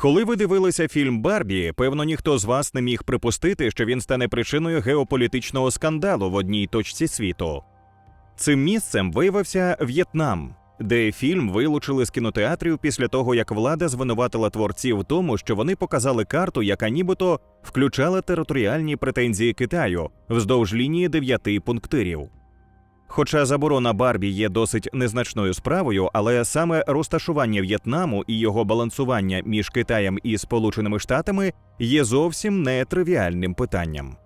Коли ви дивилися фільм Барбі, певно, ніхто з вас не міг припустити, що він стане причиною геополітичного скандалу в одній точці світу. Цим місцем виявився В'єтнам, де фільм вилучили з кінотеатрів після того, як влада звинуватила творців в тому, що вони показали карту, яка нібито включала територіальні претензії Китаю вздовж лінії дев'яти пунктирів. Хоча заборона Барбі є досить незначною справою, але саме розташування В'єтнаму і його балансування між Китаєм і Сполученими Штатами є зовсім не тривіальним питанням.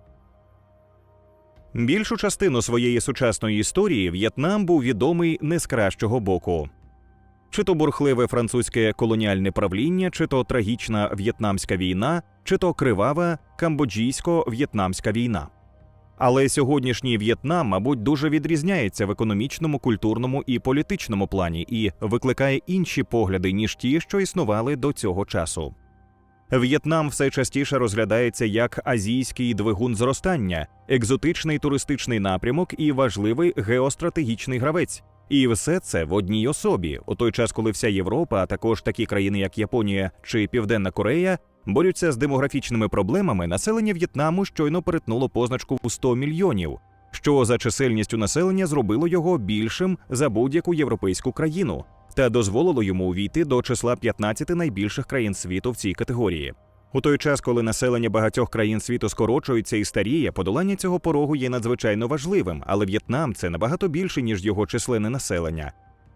Більшу частину своєї сучасної історії В'єтнам був відомий не з кращого боку. Чи то бурхливе французьке колоніальне правління, чи то трагічна в'єтнамська війна, чи то кривава камбоджійсько-в'єтнамська війна. Але сьогоднішній В'єтнам, мабуть, дуже відрізняється в економічному, культурному і політичному плані і викликає інші погляди, ніж ті, що існували до цього часу. В'єтнам все частіше розглядається як азійський двигун зростання, екзотичний туристичний напрямок і важливий геостратегічний гравець. І все це в одній особі, у той час, коли вся Європа, а також такі країни, як Японія чи Південна Корея, борються з демографічними проблемами, населення В'єтнаму щойно перетнуло позначку у 100 мільйонів, що за чисельністю населення зробило його більшим за будь-яку європейську країну та дозволило йому увійти до числа 15 найбільших країн світу в цій категорії. У той час, коли населення багатьох країн світу скорочується і старіє, подолання цього порогу є надзвичайно важливим, але В'єтнам це набагато більше ніж його численне населення.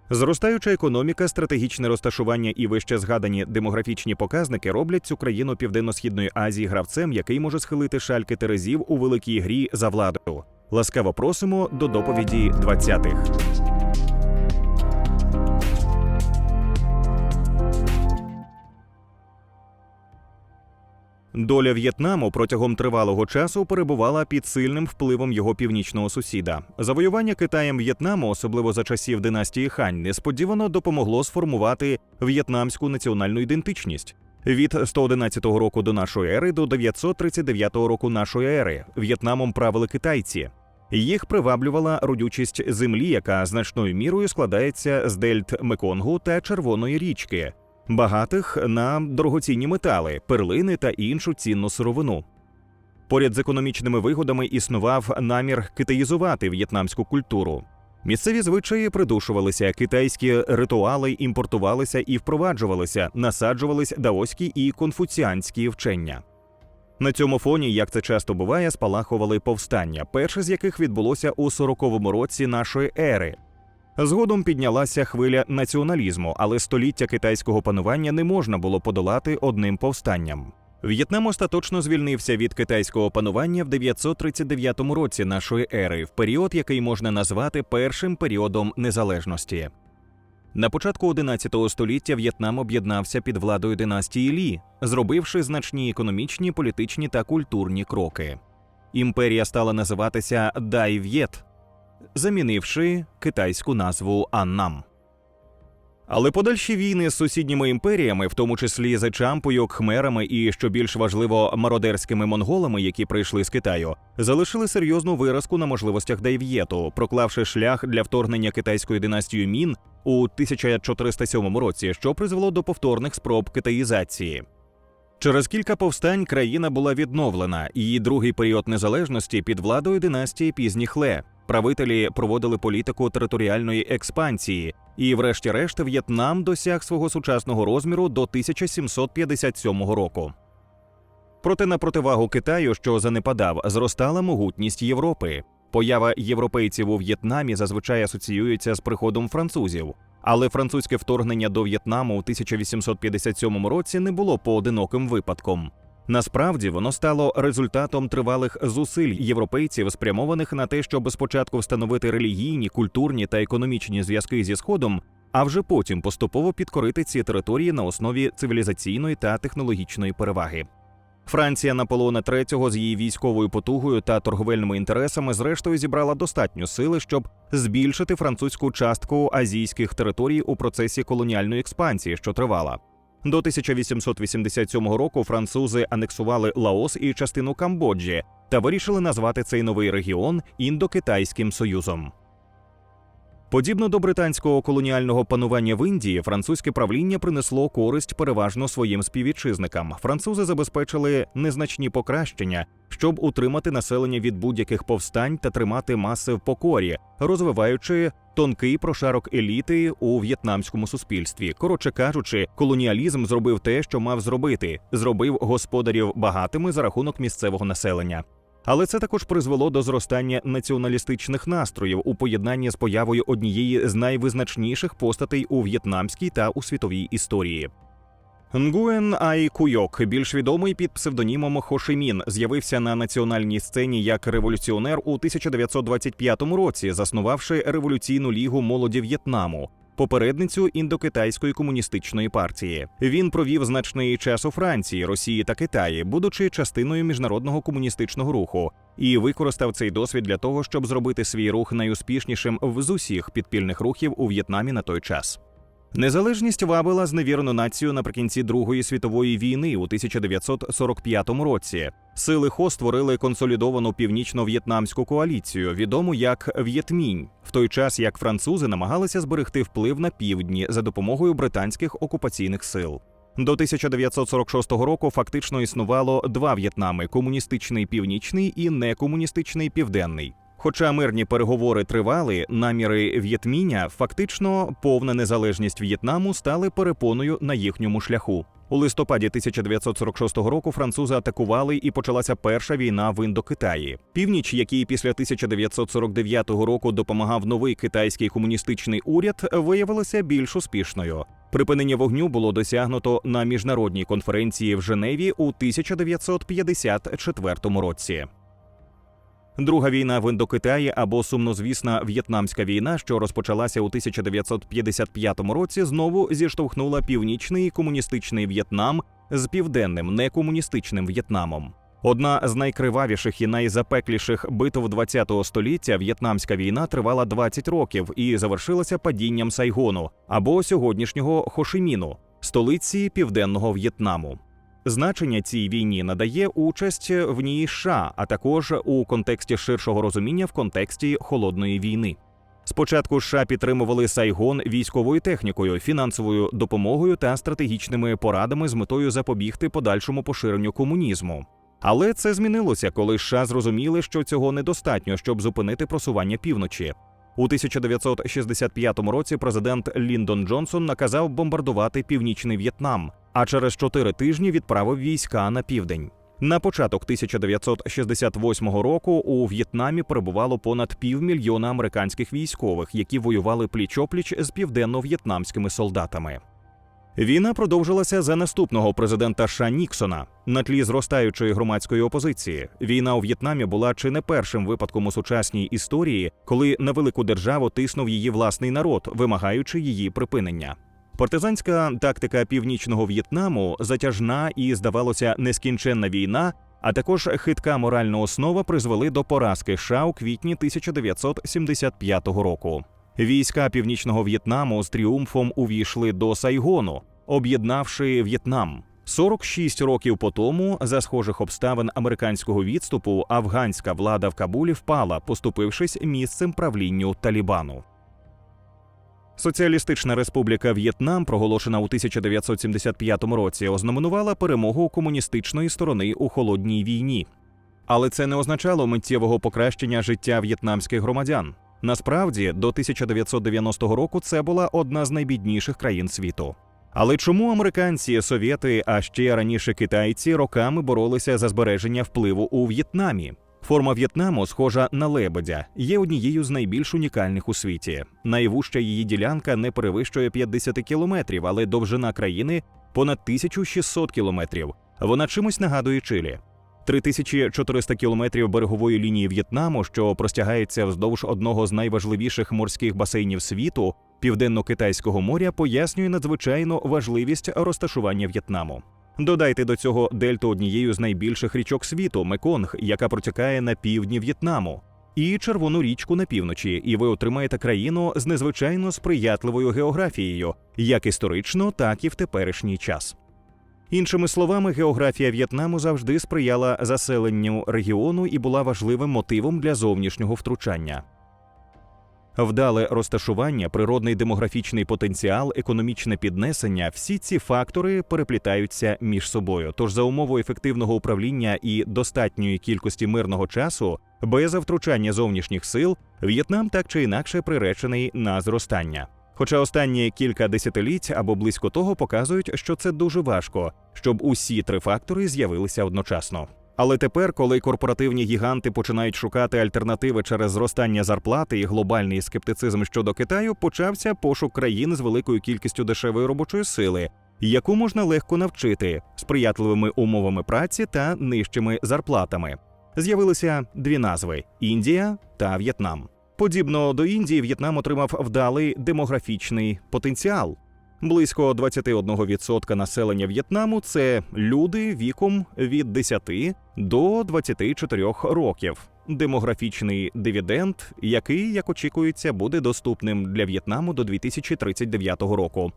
Зростаюча економіка, стратегічне розташування і вище згадані демографічні показники роблять цю країну Південно-східної Азії гравцем, який може схилити шальки терезів у великій грі за владу. Ласкаво просимо до доповіді 20-х. Доля В'єтнаму протягом тривалого часу перебувала під сильним впливом його північного сусіда. Завоювання Китаєм В'єтнаму, особливо за часів династії Хань, несподівано допомогло сформувати в'єтнамську національну ідентичність. Від 111 року до нашої ери до 939 року нашої ери В'єтнамом правили китайці. Їх приваблювала родючість землі, яка значною мірою складається з дельт Меконгу та Червоної річки, багатих на дорогоцінні метали, перлини та іншу цінну сировину. Поряд з економічними вигодами існував намір китаїзувати в'єтнамську культуру. Місцеві звичаї придушувалися, китайські ритуали імпортувалися і впроваджувалися, насаджувались даоські і конфуціанські вчення. На цьому фоні, як це часто буває, спалахували повстання, перше з яких відбулося у 40-му році нашої ери. Згодом піднялася хвиля націоналізму, але століття китайського панування не можна було подолати одним повстанням. В'єтнам остаточно звільнився від китайського панування в 939 році нашої ери, в період, який можна назвати першим періодом незалежності. На початку 11 століття В'єтнам об'єднався під владою династії Лі, зробивши значні економічні, політичні та культурні кроки. Імперія стала називатися Дай-В'єт, замінивши китайську назву Аннам. Але подальші війни з сусідніми імперіями, в тому числі з Чампою, Хмерами і, що більш важливо, мародерськими монголами, які прийшли з Китаю, залишили серйозну виразку на можливостях Дайв'єту, проклавши шлях для вторгнення китайської династії Мін у 1407 році, що призвело до повторних спроб китаїзації. Через кілька повстань країна була відновлена. Її другий період незалежності під владою династії пізніх Ле. Правителі проводили політику територіальної експансії, і, врешті-решт, В'єтнам досяг свого сучасного розміру до 1757 року. Проте на противагу Китаю, що занепадав, зростала могутність Європи. Поява європейців у В'єтнамі зазвичай асоціюється з приходом французів. Але французьке вторгнення до В'єтнаму у 1857 році не було поодиноким випадком. Насправді воно стало результатом тривалих зусиль європейців, спрямованих на те, щоб спочатку встановити релігійні, культурні та економічні зв'язки зі сходом, а вже потім поступово підкорити ці території на основі цивілізаційної та технологічної переваги. Франція Наполеона III з її військовою потугою та торговельними інтересами зрештою зібрала достатньо сили, щоб збільшити французьку частку азійських територій у процесі колоніальної експансії, що тривала. До 1887 року французи анексували Лаос і частину Камбоджі та вирішили назвати цей новий регіон індокитайським союзом. Подібно до британського колоніального панування в Індії, французьке правління принесло користь переважно своїм співвітчизникам. Французи забезпечили незначні покращення, щоб утримати населення від будь-яких повстань та тримати маси в покорі, розвиваючи тонкий прошарок еліти у в'єтнамському суспільстві. Коротше кажучи, колоніалізм зробив те, що мав зробити, зробив господарів багатими за рахунок місцевого населення. Але це також призвело до зростання націоналістичних настроїв у поєднанні з появою однієї з найвизначніших постатей у в'єтнамській та у світовій історії. Нгуен Ай Куйок, більш відомий під псевдонімом Хошимін, з'явився на національній сцені як революціонер у 1925 році, заснувавши революційну лігу молоді В'єтнаму, попередницю індокитайської комуністичної партії. Він провів значний час у Франції, Росії та Китаї, будучи частиною міжнародного комуністичного руху, і використав цей досвід для того, щоб зробити свій рух найуспішнішим з усіх підпільних рухів у В'єтнамі на той час. Незалежність вабила зневірену націю наприкінці Другої світової війни у 1945 році. Сили Хо створили консолідовану північно-в'єтнамську коаліцію, відому як В'єтмінь, в той час як французи намагалися зберегти вплив на півдні за допомогою британських окупаційних сил. До 1946 року фактично існувало два В'єтнами: комуністичний північний і некомуністичний південний. Хоча мирні переговори тривали, наміри В'єтміня, фактично повна незалежність В'єтнаму стали перепоною на їхньому шляху. У листопаді 1946 року французи атакували і почалася перша війна в Індокитаї. Північ, який після 1949 року допомагав новий китайський комуністичний уряд, виявилася більш успішною. Припинення вогню було досягнуто на міжнародній конференції в Женеві у 1954 році. Друга війна в Індокитаї або сумнозвісна в'єтнамська війна, що розпочалася у 1955 році, знову зіштовхнула північний комуністичний В'єтнам з південним некомуністичним В'єтнамом. Одна з найкривавіших і найзапекліших битв ХХ століття в'єтнамська війна тривала 20 років і завершилася падінням Сайгону або сьогоднішнього Хошиміну, столиці південного В'єтнаму. Значення цій війні надає участь в ній США, а також у контексті ширшого розуміння в контексті холодної війни. Спочатку США підтримували Сайгон військовою технікою, фінансовою допомогою та стратегічними порадами з метою запобігти подальшому поширенню комунізму. Але це змінилося, коли США зрозуміли, що цього недостатньо, щоб зупинити просування півночі. У 1965 році президент Ліндон Джонсон наказав бомбардувати північний В'єтнам, а через чотири тижні відправив війська на південь. На початок 1968 року у В'єтнамі перебувало понад півмільйона американських військових, які воювали пліч-опліч з південно-в'єтнамськими солдатами. Війна продовжилася за наступного президента США Ніксона на тлі зростаючої громадської опозиції. Війна у В'єтнамі була чи не першим випадком у сучасній історії, коли на велику державу тиснув її власний народ, вимагаючи її припинення. Партизанська тактика північного В'єтнаму затяжна і, здавалося, нескінченна війна, а також хитка моральна основа призвели до поразки США у квітні 1975 року. Війська північного В'єтнаму з тріумфом увійшли до Сайгону, об'єднавши В'єтнам. 46 років по тому, за схожих обставин американського відступу, афганська влада в Кабулі впала, поступившись місцем правлінню Талібану. Соціалістична республіка В'єтнам, проголошена у 1975 році, ознаменувала перемогу комуністичної сторони у холодній війні. Але це не означало миттєвого покращення життя в'єтнамських громадян. Насправді, до 1990 року це була одна з найбідніших країн світу. Але чому американці, совєти, а ще раніше китайці роками боролися за збереження впливу у В'єтнамі? Форма В'єтнаму, схожа на лебедя, є однією з найбільш унікальних у світі. Найвужча її ділянка не перевищує 50 кілометрів, але довжина країни понад 1600 кілометрів. Вона чимось нагадує Чилі. 3400 кілометрів берегової лінії В'єтнаму, що простягається вздовж одного з найважливіших морських басейнів світу, південно-китайського моря, пояснює надзвичайно важливість розташування В'єтнаму. Додайте до цього дельту однією з найбільших річок світу Меконг, яка протікає на півдні В'єтнаму, і червону річку на півночі, і ви отримаєте країну з незвичайно сприятливою географією, як історично, так і в теперішній час. Іншими словами, географія В'єтнаму завжди сприяла заселенню регіону і була важливим мотивом для зовнішнього втручання. Вдале розташування, природний демографічний потенціал, економічне піднесення всі ці фактори переплітаються між собою. Тож за умовою ефективного управління і достатньої кількості мирного часу, без втручання зовнішніх сил, В'єтнам так чи інакше приречений на зростання. Хоча останні кілька десятиліть або близько того показують, що це дуже важко, щоб усі три фактори з'явилися одночасно. Але тепер, коли корпоративні гіганти починають шукати альтернативи через зростання зарплати і глобальний скептицизм щодо Китаю, почався пошук країн з великою кількістю дешевої робочої сили, яку можна легко навчити сприятливими умовами праці та нижчими зарплатами. З'явилися дві назви: Індія та В'єтнам. Подібно до Індії, В'єтнам отримав вдалий демографічний потенціал. Близько 21% населення В'єтнаму це люди віком від 10 до 24 років. Демографічний дивіденд, який, як очікується, буде доступним для В'єтнаму до 2039 року.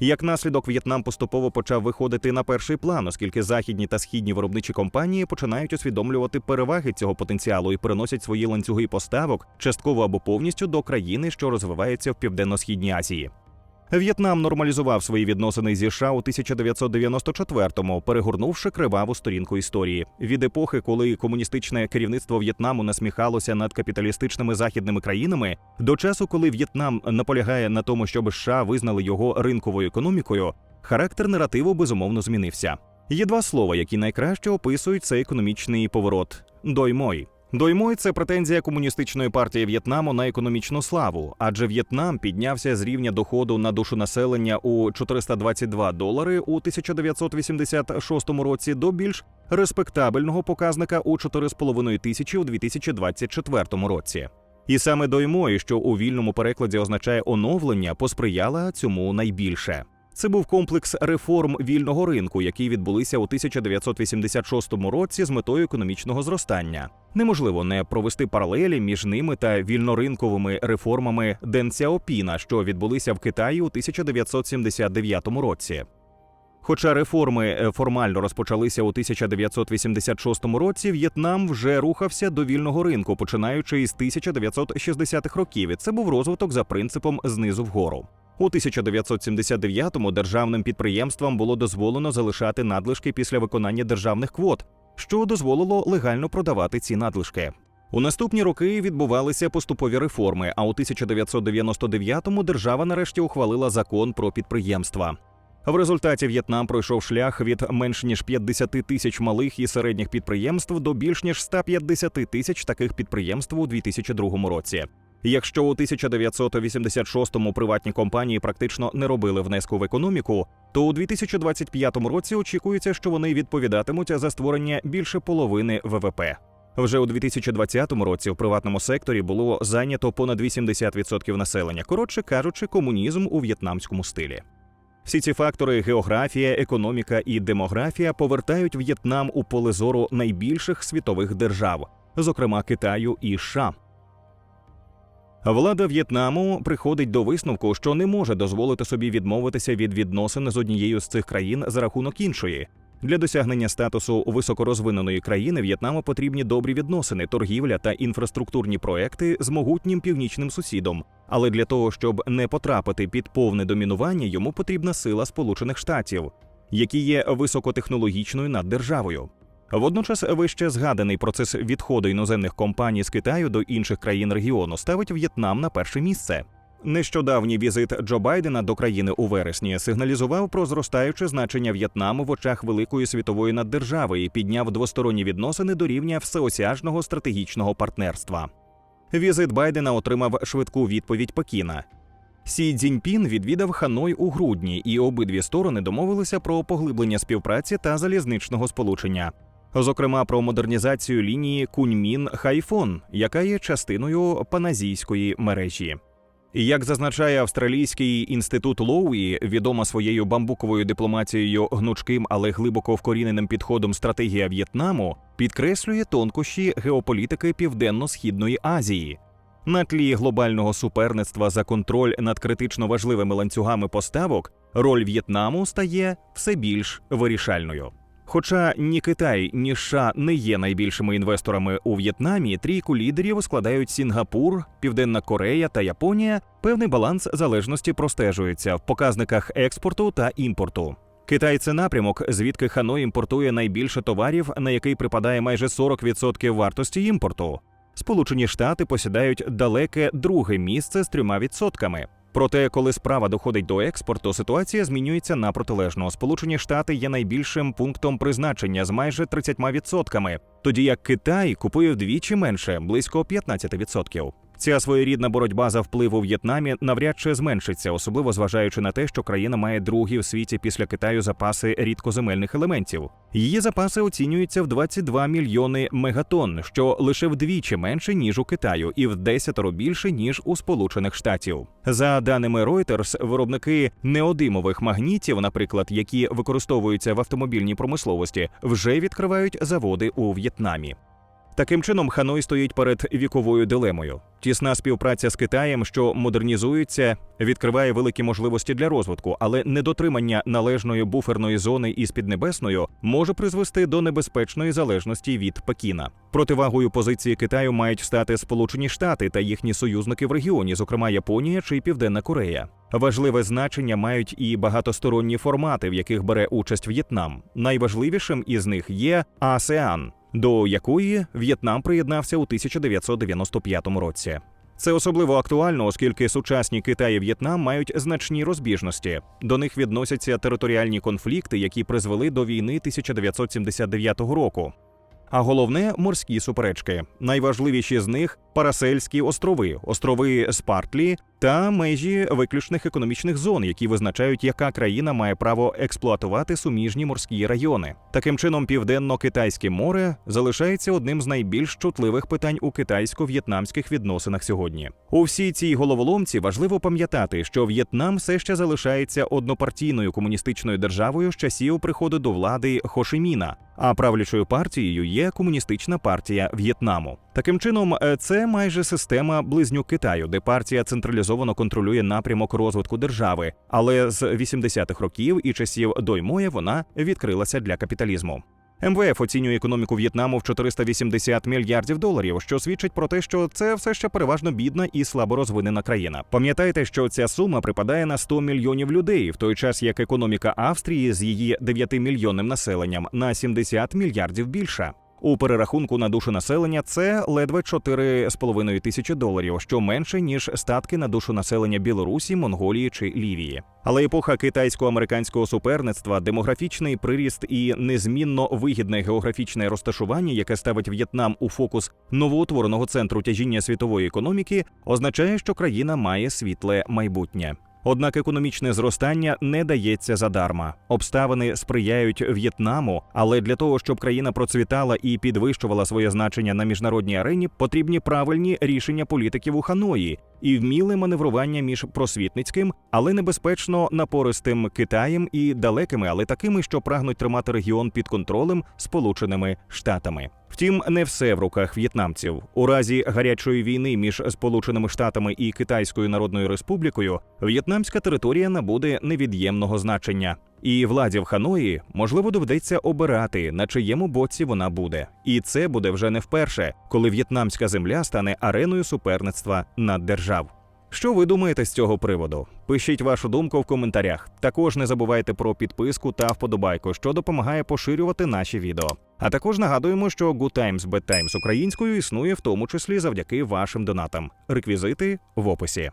Як наслідок, В'єтнам поступово почав виходити на перший план, оскільки західні та східні виробничі компанії починають усвідомлювати переваги цього потенціалу і переносять свої ланцюги поставок частково або повністю до країни, що розвивається в південно-східній Азії. В'єтнам нормалізував свої відносини зі США у 1994-му, перегорнувши криваву сторінку історії від епохи, коли комуністичне керівництво В'єтнаму насміхалося над капіталістичними західними країнами, до часу, коли В'єтнам наполягає на тому, щоб США визнали його ринковою економікою, характер наративу безумовно змінився. Є два слова, які найкраще описують цей економічний поворот: доймой. Доймой це претензія комуністичної партії В'єтнаму на економічну славу, адже В'єтнам піднявся з рівня доходу на душу населення у 422 долари у 1986 році до більш респектабельного показника у 4,5 тисячі у 2024 році. І саме доймой, що у вільному перекладі означає оновлення, посприяла цьому найбільше. Це був комплекс реформ вільного ринку, які відбулися у 1986 році з метою економічного зростання. Неможливо не провести паралелі між ними та вільноринковими реформами Ден Цяопіна, що відбулися в Китаї у 1979 році. Хоча реформи е, формально розпочалися у 1986 році, В'єтнам вже рухався до вільного ринку, починаючи із 1960-х років. І це був розвиток за принципом знизу вгору. У 1979-му державним підприємствам було дозволено залишати надлишки після виконання державних квот, що дозволило легально продавати ці надлишки. У наступні роки відбувалися поступові реформи. А у 1999-му держава нарешті ухвалила закон про підприємства. В результаті В'єтнам пройшов шлях від менш ніж 50 тисяч малих і середніх підприємств до більш ніж 150 тисяч таких підприємств у 2002 році. Якщо у 1986-му приватні компанії практично не робили внеску в економіку, то у 2025 році очікується, що вони відповідатимуть за створення більше половини ВВП. Вже у 2020 році в приватному секторі було зайнято понад 80% населення. Коротше кажучи, комунізм у в'єтнамському стилі. Всі ці фактори географія, економіка і демографія повертають В'єтнам у поле зору найбільших світових держав, зокрема Китаю і США. Влада В'єтнаму приходить до висновку, що не може дозволити собі відмовитися від відносин з однією з цих країн за рахунок іншої. Для досягнення статусу високорозвиненої країни В'єтнаму потрібні добрі відносини, торгівля та інфраструктурні проекти з могутнім північним сусідом. Але для того, щоб не потрапити під повне домінування, йому потрібна сила Сполучених Штатів, які є високотехнологічною наддержавою. Водночас вище згаданий процес відходу іноземних компаній з Китаю до інших країн регіону ставить В'єтнам на перше місце. Нещодавній візит Джо Байдена до країни у вересні сигналізував про зростаюче значення В'єтнаму в очах великої світової наддержави і підняв двосторонні відносини до рівня всеосяжного стратегічного партнерства. Візит Байдена отримав швидку відповідь Пекіна. Сі Цзіньпін відвідав Ханой у грудні, і обидві сторони домовилися про поглиблення співпраці та залізничного сполучення зокрема про модернізацію лінії Куньмін Хайфон, яка є частиною паназійської мережі. Як зазначає австралійський інститут Лоуї, відома своєю бамбуковою дипломатією гнучким, але глибоко вкоріненим підходом стратегія В'єтнаму, підкреслює тонкощі геополітики Південно-Східної Азії. На тлі глобального суперництва за контроль над критично важливими ланцюгами поставок роль В'єтнаму стає все більш вирішальною. Хоча ні Китай, ні США не є найбільшими інвесторами у В'єтнамі, трійку лідерів складають Сінгапур, Південна Корея та Японія. Певний баланс залежності простежується в показниках експорту та імпорту. Китай це напрямок, звідки Ханой імпортує найбільше товарів, на який припадає майже 40% вартості імпорту. Сполучені Штати посідають далеке друге місце з трьома відсотками. Проте, коли справа доходить до експорту, ситуація змінюється на протилежну. Сполучені Штати є найбільшим пунктом призначення з майже 30%, тоді як Китай купує вдвічі менше, близько 15%. Ця своєрідна боротьба за вплив у В'єтнамі навряд чи зменшиться, особливо зважаючи на те, що країна має другі в світі після Китаю запаси рідкоземельних елементів. Її запаси оцінюються в 22 мільйони мегатонн, що лише вдвічі менше ніж у Китаю, і в десятеро більше ніж у Сполучених Штатів. За даними Reuters, виробники неодимових магнітів, наприклад, які використовуються в автомобільній промисловості, вже відкривають заводи у В'єтнамі. Таким чином, Ханой стоїть перед віковою дилемою. Тісна співпраця з Китаєм, що модернізується, відкриває великі можливості для розвитку, але недотримання належної буферної зони із Піднебесною може призвести до небезпечної залежності від Пекіна. Противагою позиції Китаю мають стати Сполучені Штати та їхні союзники в регіоні, зокрема Японія чи Південна Корея. Важливе значення мають і багатосторонні формати, в яких бере участь В'єтнам. Найважливішим із них є АСЕАН до якої В'єтнам приєднався у 1995 році. Це особливо актуально, оскільки сучасні Китай і В'єтнам мають значні розбіжності. До них відносяться територіальні конфлікти, які призвели до війни 1979 року. А головне морські суперечки. Найважливіші з них Парасельські острови, острови Спартлі та межі виключних економічних зон, які визначають, яка країна має право експлуатувати суміжні морські райони. Таким чином, південно-китайське море залишається одним з найбільш чутливих питань у китайсько-в'єтнамських відносинах сьогодні. У всій цій головоломці важливо пам'ятати, що В'єтнам все ще залишається однопартійною комуністичною державою з часів приходу до влади Хошиміна, а правлячою партією є комуністична партія В'єтнаму. Таким чином, е, це майже система близнюк Китаю, де партія централізовано контролює напрямок розвитку держави, але з 80-х років і часів Доймоя вона відкрилася для капіталізму. МВФ оцінює економіку В'єтнаму в 480 мільярдів доларів, що свідчить про те, що це все ще переважно бідна і слабо розвинена країна. Пам'ятайте, що ця сума припадає на 100 мільйонів людей, в той час як економіка Австрії з її 9 мільйонним населенням на 70 мільярдів більша. У перерахунку на душу населення це ледве 4,5 тисячі доларів, що менше ніж статки на душу населення Білорусі, Монголії чи Лівії. Але епоха китайсько-американського суперництва, демографічний приріст і незмінно вигідне географічне розташування, яке ставить В'єтнам у фокус новоутвореного центру тяжіння світової економіки, означає, що країна має світле майбутнє. Однак економічне зростання не дається задарма. Обставини сприяють В'єтнаму, але для того, щоб країна процвітала і підвищувала своє значення на міжнародній арені, потрібні правильні рішення політиків у Ханої і вміле маневрування між просвітницьким, але небезпечно напористим Китаєм і далекими, але такими, що прагнуть тримати регіон під контролем Сполученими Штатами. Втім, не все в руках в'єтнамців. У разі гарячої війни між Сполученими Штатами і Китайською Народною Республікою в'єтнамська територія набуде невід'ємного значення. І владі в Ханої можливо доведеться обирати, на чиєму боці вона буде. І це буде вже не вперше, коли в'єтнамська земля стане ареною суперництва наддержав. Що ви думаєте з цього приводу? Пишіть вашу думку в коментарях. Також не забувайте про підписку та вподобайку, що допомагає поширювати наші відео. А також нагадуємо, що Good Times Bad Times українською існує в тому числі завдяки вашим донатам. Реквізити в описі.